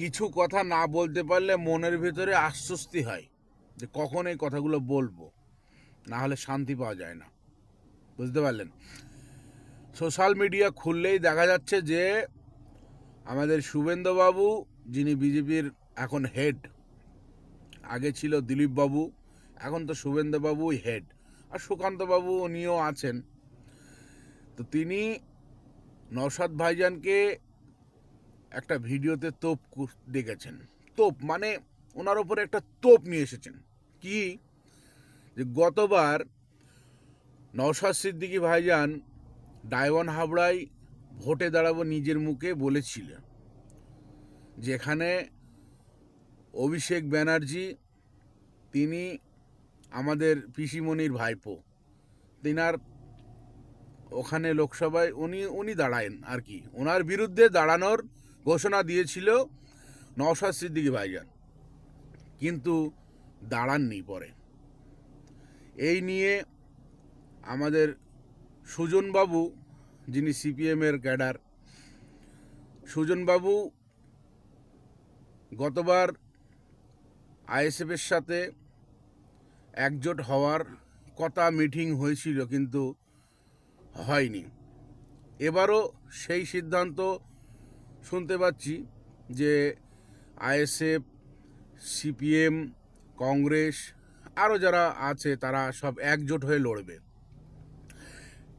কিছু কথা না বলতে পারলে মনের ভিতরে আশ্বস্তি হয় যে কখন এই কথাগুলো বলব। না হলে শান্তি পাওয়া যায় না। বুঝতে পারলেন? সোশ্যাল মিডিয়া খুললেই দেখা যাচ্ছে যে আমাদের শুভেন্দুবাবু, যিনি বিজেপির এখন হেড, আগে ছিল দিলীপ বাবু এখন তো শুভেন্দুবাবুই হেড। আর সুকান্তবাবু উনিও আছেন। তো তিনি নওশাদ ভাইজানকে একটা ভিডিওতে তোপ ডেকেছেন তোপ মানে ওনার ওপরে একটা তোপ নিয়ে এসেছেন। কি? যে গতবার নওশাদ সিদ্দিকি ভাইজান ডায়ওয়ান হাবড়ায় ভোটে দাঁড়াবো নিজের মুখে বলেছিল যেখানে অভিষেক ব্যানার্জি, তিনি আমাদের পিসিমণির ভাইপো, তিনার ওখানে লোকসভায় উনি উনি দাঁড়ায়েন আর কি। ওনার বিরুদ্ধে দাঁড়ানোর ঘোষণা দিয়েছিল নওশাদ সিদ্দিকী ভাইজান। কিন্তু দাঁড়াননি পরে। এই নিয়ে আমাদের সুজনবাবু, যিনি সিপিএমের ক্যাডার, সুজনবাবু গতবার আইএসএফের সাথে একজোট হওয়ার কথা মিটিং হয়েছিল, কিন্তু হয়নি। এবারও সেই সিদ্ধান্ত শুনতে পাচ্ছি যে আইএসএফ, সিপিএম, কংগ্রেস আরও যারা আছে তারা সব একজোট হয়ে লড়বে।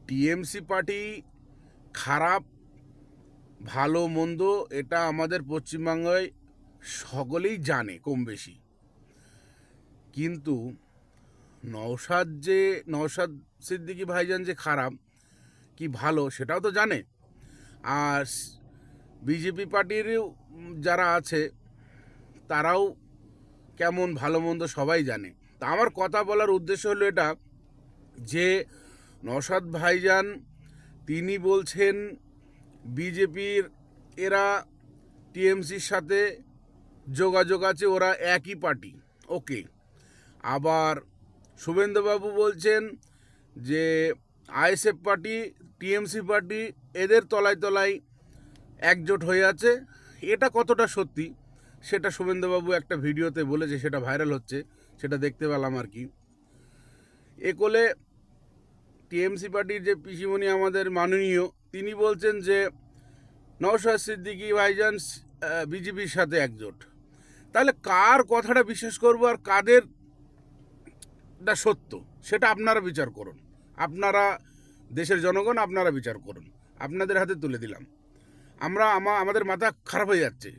টিএমসি পার্টি খারাপ, ভালো, মন্দ, এটা আমাদের পশ্চিমবঙ্গে সকলেই জানে কম বেশি। কিন্তু নওশাদ যে, নওশাদ সিদ্দিকী ভাইজান যে খারাপ, কি ভালো সেটাও তো জানে। আর বিজেপি পার্টির যারা আছে, তারাও কেমন ভালো মন্দ সবাই জানে। তা আমার কথা বলার উদ্দেশ্য হলো এটা যে নওশাদ ভাইজান, তিনি বলছেন বিজেপির এরা টিএমসির সাথে যোগাযোগ আছে, ওরা একই পার্টি। ওকে। আবার শুভেন্দুবাবু বলছেন যে আইএসএফ পার্টি, টিএমসি পার্টি, এদের তলায় তলায় একজোট হয়ে আছে। এটা কতটা সত্যি, সেটা শুভেন্দুবাবু একটা ভিডিওতে বলেছে, সেটা ভাইরাল হচ্ছে, সেটা দেখতে পেলাম আর কি। এ কোলে টিএমসি পার্টির যে পিসিমণি আমাদের মাননীয়, তিনি বলছেন যে, নওশাদ সিদ্দিকী ভাইজান বিজেপির সাথে একজোট। তাহলে কার কথাটা বিশ্বাস করব আর কাদের টা সত্য, সেটা আপনারা বিচার করুন। আপনারা দেশের জনগণ, আপনারা বিচার করুন। আপনাদের হাতে তুলে দিলাম। আমরা আমাদের মাথা খারাপ হয়ে যাচ্ছে।